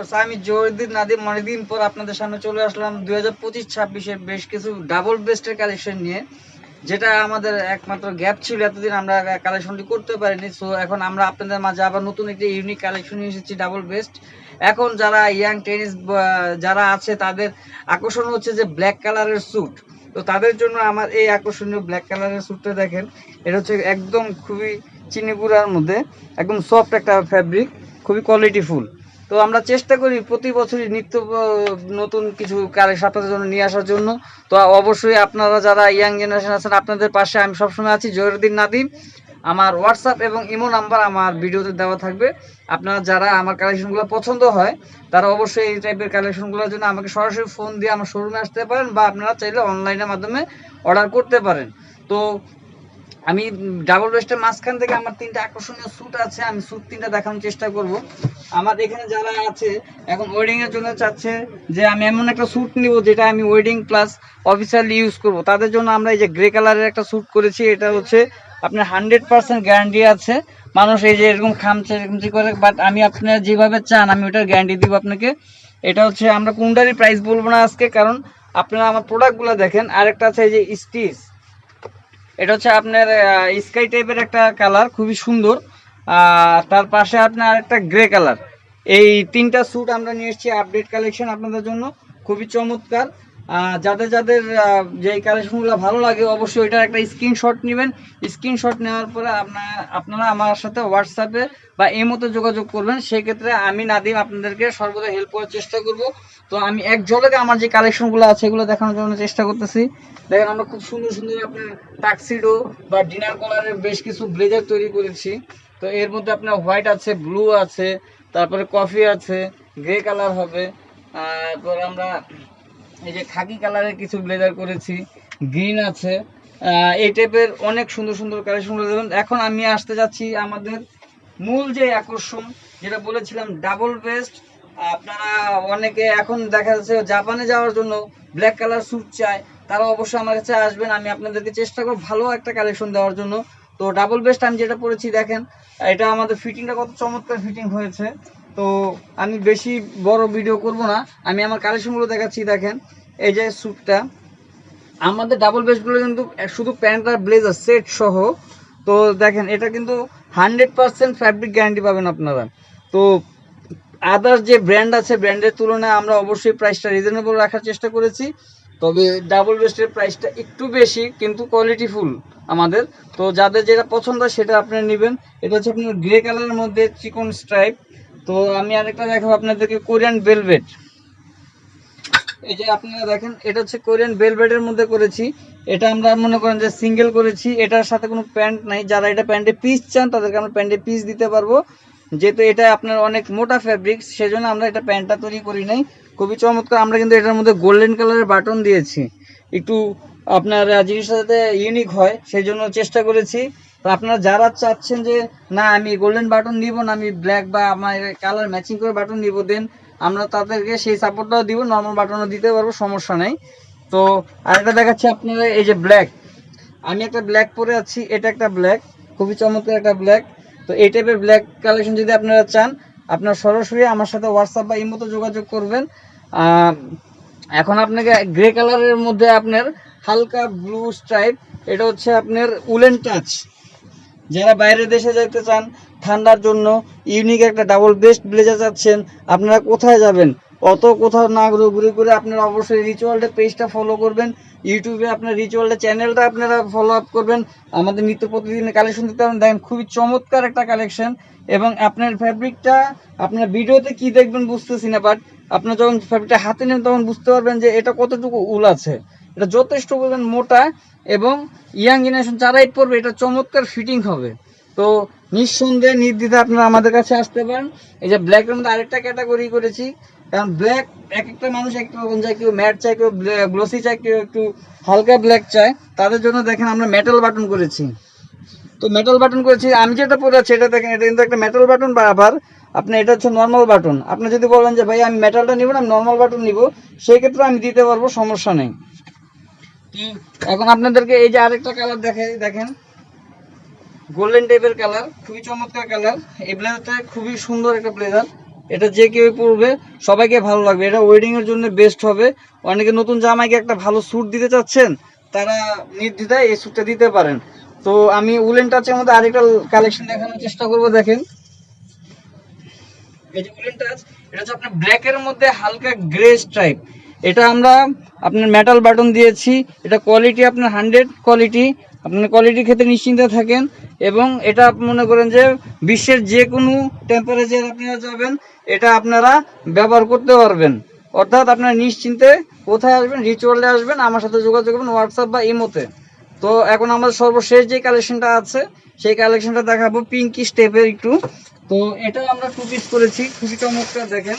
Viewers আমি জহিরুদ্দিন নাদিম অনেকদিন পর আপনাদের সামনে চলে আসলাম দুই হাজার পঁচিশ, ছাব্বিশের বেশ কিছু ডাবল বেস্টের কালেকশন নিয়ে, যেটা আমাদের একমাত্র গ্যাপ ছিল, এতদিন আমরা কালেকশনটি করতে পারিনি। সো এখন আমরা আপনাদের মাঝে আবার নতুন একটি ইউনিক কালেকশন নিয়ে এসেছি ডাবল বেস্ট এখন যারা ইয়াং টেনিস যারা আছে, তাদের আকর্ষণ হচ্ছে যে ব্ল্যাক কালারের স্যুট তো তাদের জন্য আমার এই আকর্ষণীয় ব্ল্যাক কালারের স্যুটটা দেখেন। এটা হচ্ছে একদম খুবই চিনিপুরার মধ্যে, একদম সফট একটা ফ্যাব্রিক খুবই কোয়ালিটিফুল তো আমরা চেষ্টা করি প্রতি বছরই নিত্য নতুন কিছু কালেকশন আপনাদের জন্য নিয়ে আসার জন্য। তো অবশ্যই আপনারা যারা ইয়াং জেনারেশন আছেন, আপনাদের পাশে আমি সবসময় আছি, জহিরুদ্দিন নাদিম। আমার হোয়াটসঅ্যাপ এবং ইমো নাম্বার আমার ভিডিওতে দেওয়া থাকবে। আপনারা যারা আমার কালেকশনগুলো পছন্দ হয়, তারা অবশ্যই এই টাইপের কালেকশনগুলোর জন্য আমাকে সরাসরি ফোন দিয়ে আমার শোরুমে আসতে পারেন বা আপনারা চাইলে অনলাইনের মাধ্যমে অর্ডার করতে পারেন। তো আমি ডাবল বেস্টের মাঝখান থেকে আমার তিনটা আকর্ষণীয় স্যুট আছে, আমি স্যুট তিনটা দেখানোর চেষ্টা করব। আমার এখানে যারা আছে, এখন ওয়েডিং এর জন্য চাচ্ছে যে আমি এমন একটা স্যুট নিব যেটা আমি ওয়েডিং প্লাস অফিসিয়ালি ইউজ করব। তাদের জন্য আমরা এই যে গ্রে কালারের একটা স্যুট করেছি, এটা হচ্ছে আপনার হান্ড্রেড পার্সেন্ট গ্যারান্টি আছে। মানুষ এই যে এরকম খামছে, এরকম করে বাট আমি আপনারা যেভাবে চান, আমি ওটার গ্যারান্টি দিব আপনাকে। এটা হচ্ছে আমরা কোনটারই প্রাইস বলব না আজকে, কারণ আপনারা আমার প্রোডাক্টগুলো দেখেন। আরেকটা আছে এই যে স্টিচ এটা হচ্ছে আপনার স্কাই টাইপের একটা কালার খুবই সুন্দর। তার পাশে আপনার একটা গ্রে কালার এই তিনটা স্যুট আমরা নিয়ে এসেছি আপডেট কালেকশন আপনাদের জন্য। খুবই চমৎকার। যাদের যাদের যে কালেকশনগুলো ভালো লাগে, অবশ্যই এটার একটা স্ক্রিনশট নেবেন। স্ক্রিনশট নেওয়ার পরে আপনার আপনারা আমার সাথে হোয়াটসঅ্যাপে বা এই মতো যোগাযোগ করবেন। সেক্ষেত্রে আমি নাদিম আপনাদেরকে সর্বদা হেল্প করার চেষ্টা করব। তো আমি এক ঝলকে আমার যে কালেকশনগুলো আছে, এগুলো দেখানোর জন্য চেষ্টা করতেছি। দেখেন আমরা খুব সুন্দর সুন্দর আপনার টাক্সিডো বা ডিনার কলারের বেশ কিছু ব্লেজার তৈরি করেছি। তো এর মধ্যে আপনার হোয়াইট আছে ব্লু আছে, তারপরে কফি আছে গ্রে কালার হবে। তারপর আমরা এই যে খাকি কালারের কিছু ব্লেজার করেছি, গ্রিন আছে। এই টাইপের অনেক সুন্দর সুন্দর কালেকশনগুলো দেবেন এখন আমি আসতে যাচ্ছি আমাদের মূল যে আকর্ষণ, যেটা বলেছিলাম ডাবল বেস্ট আপনারা অনেকে এখন দেখা যাচ্ছে জাপানে যাওয়ার জন্য ব্ল্যাক কালার স্যুট চায়, তারা অবশ্যই আমার কাছে আসবেন। আমি আপনাদেরকে চেষ্টা করব ভালো একটা কালেকশন দেওয়ার জন্য। তো ডাবল বেস্ট আমি যেটা পরেছি, দেখেন, এটা আমাদের ফিটিংটা কত চমৎকার ফিটিং হয়েছে। তো আমি বেশি বড় ভিডিও করব না। আমি আমার কালেকশনগুলো দেখাচ্ছি, দেখেন। এই যে স্যুটটা আমাদের ডাবল বেস্টগুলো কিন্তু শুধু প্যান্ট আর ব্লেজার সেট সহ। তো দেখেন, এটা কিন্তু হান্ড্রেড পার্সেন্ট ফ্যাব্রিক গ্যারান্টি পাবেন আপনারা। তো আদার্স যে ব্র্যান্ড আছে ব্র্যান্ডের তুলনায় আমরা অবশ্যই প্রাইসটা রিজনেবল রাখার চেষ্টা করেছি। তবে ডাবল বেস্টের প্রাইসটা একটু বেশি, কিন্তু কোয়ালিটি ফুল আমাদের। তো যাদের যেটা পছন্দ সেটা আপনারা নেবেন। এটা হচ্ছে আপনার গ্রে কালারের মধ্যে চিকন স্ট্রাইপ তো আমি আরেকটা দেখাবো আপনাদেরকে কোরিয়ান বেলভেট এই যে আপনারা দেখেন, এটা হচ্ছে কোরিয়ান বেলভেটের মধ্যে করেছি। এটা আমরা মনে করেন যে সিঙ্গেল করেছি। এটার সাথে কোনো প্যান্ট নাই। যারা এটা প্যান্টে পিস চান, তাদেরকে আমরা প্যান্টে পিস দিতে পারব। যেহেতু এটা আপনার অনেক মোটা ফ্যাব্রিক সেজন্য আমরা এটা প্যান্টটা তৈরি করি নাই। খুবই চমৎকার, আমরা কিন্তু এটার মধ্যে গোল্ডেন কালারের বাটন দিয়েছি। একটু আপনার জিনিসটা যাতে ইউনিক হয় সেই জন্য চেষ্টা করেছি। তো আপনারা যারা চাচ্ছেন যে, না, আমি গোল্ডেন বাটন নিব না, আমি ব্ল্যাক বা আমার কালার ম্যাচিং করে বাটন নিব দেন আমরা তাদেরকে সেই সাপোর্টটাও দিব নর্মাল বাটনও দিতে পারব, সমস্যা নেই। তো আরেকটা দেখাচ্ছি আপনারা এই যে ব্ল্যাক আমি একটা ব্ল্যাক পরে আছি, এটা একটা ব্ল্যাক খুবই চমৎকার একটা ব্ল্যাক তো এই টাইপের ব্ল্যাক কালেকশন যদি আপনারা চান, আপনারা সরাসরি আমার সাথে হোয়াটসঅ্যাপ বা ইমোতে যোগাযোগ করবেন। এখন আপনাকে গ্রে কালারের মধ্যে আপনার হালকা ব্লু স্ট্রাইপ এটা হচ্ছে আপনার উলেন টাচ যারা বাইরের দেশে যেতে চান, ঠান্ডার জন্য ইউনিক একটা ডাবল বেস্ট ব্লেজার চাচ্ছেন, আপনারা কোথায় যাবেন? অত কোথাও না ঘুরে ঘুরে করে আপনারা অবশ্যই রিচুয়ালটা পেজটা ফলো করবেন। ইউটিউবে আপনার রিচুয়ালটা চ্যানেলটা আপনারা ফলো আপ করবেন। আমাদের নিত্য প্রতিদিনের কালেকশন দিতে পারেন দেখেন, খুবই চমৎকার একটা কালেকশন এবং আপনার ফ্যাব্রিকটা আপনার ভিডিওতে কি দেখবেন বুঝতেছি না বাট আপনার যখন ফ্যাব্রিকটা হাতে নেন, তখন বুঝতে পারবেন যে এটা কতটুকু উল আছে। এটা যথেষ্ট পরিমাণ মোটা এবং ইয়াং জেনারেশন যারাই পড়বে এটা চমৎকার ফিটিং হবে। তো নিঃসন্দেহে নির্দ্বিধা আপনারা আমাদের কাছে আসতে পারেন। এই যে ব্ল্যাকের মধ্যে আরেকটা ক্যাটাগরি করেছি। কারণ ব্ল্যাক এক একটা মানুষ এক একটা রকম চায় কেউ ম্যাট চায় কেউ গ্লোসি চায় কেউ একটু হালকা ব্ল্যাক চায়। তাদের জন্য দেখেন আমরা মেটাল বাটন করেছি। তো মেটাল বাটন করেছি। আমি যেটা পরে আছি, এটা দেখেন, এটা কিন্তু একটা মেটাল বাটন বা আবার আপনি এটা হচ্ছে নর্মাল বাটন আপনি যদি বলেন যে, ভাই, আমি মেটালটা নিব না, আমি নর্মাল বাটন নিব সেই ক্ষেত্রে আমি দিতে পারব, সমস্যা নেই। এখন আপনাদেরকে এই যে আরেকটা কালার দেখাই দেখেন। গোল্ডেন টাইপের কালার খুবই চমৎকার কালার এই ব্লেজারটা খুবই সুন্দর একটা ব্লেজার এটা যে কেউ পরবে, সবাইকে ভালো লাগবে। এটা ওয়েডিং এর জন্য বেস্ট হবে। অনেকে নতুন জামাইকে একটা ভালো স্যুট দিতে চাচ্ছেন, তারা নির্দ্বিধায় এই স্যুটটা দিতে পারেন। তো আমি উলেন টাচের মধ্যে আরেকটা কালেকশন দেখানোর চেষ্টা করব, দেখেন। এই যে উলেন টাচ এটা হচ্ছে আপনার ব্ল্যাক এর মধ্যে হালকা গ্রে স্ট্রাইপ এটা আমরা আপনার মেটাল বাটন দিয়েছি। এটা কোয়ালিটি আপনার হান্ড্রেড কোয়ালিটি আপনার কোয়ালিটির ক্ষেত্রে নিশ্চিন্তে থাকেন এবং এটা মনে করেন যে বিশ্বের যে কোনো টেম্পারেচার আপনারা যাবেন, এটা আপনারা ব্যবহার করতে পারবেন। অর্থাৎ আপনারা নিশ্চিন্তে কোথায় আসবেন রিচুয়ালে আসবেন, আমার সাথে যোগাযোগ করবেন হোয়াটসঅ্যাপ বা ইমোতে তো এখন আমাদের সর্বশেষ যে কালেকশনটা আছে, সেই কালেকশনটা দেখাবো। পিঙ্কি স্টেপের একটু। তো এটা আমরা টু পিস করেছি। খুবই চমৎকার দেখেন।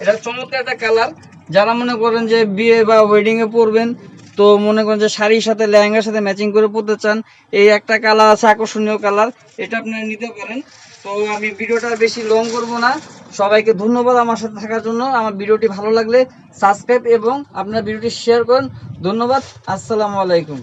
এটা চমৎকার একটা কালার যারা মনে করেন যে বিয়ে বা ওয়েডিং এ পরবেন, তো মনে করেন যে শাড়ির সাথে লেহেঙ্গার সাথে ম্যাচিং করে পরতে চান, এই একটা কালার আছে, আকর্ষণীয় কালার এটা আপনারা নিতে পারেন। তো আমি ভিডিওটা বেশি লং করব না। সবাইকে ধন্যবাদ আমার সাথে থাকার জন্য। আমার ভিডিওটি ভালো লাগলে সাবস্ক্রাইব এবং আপনার ভিডিওটি শেয়ার করেন। ধন্যবাদ। আসসালামু আলাইকুম।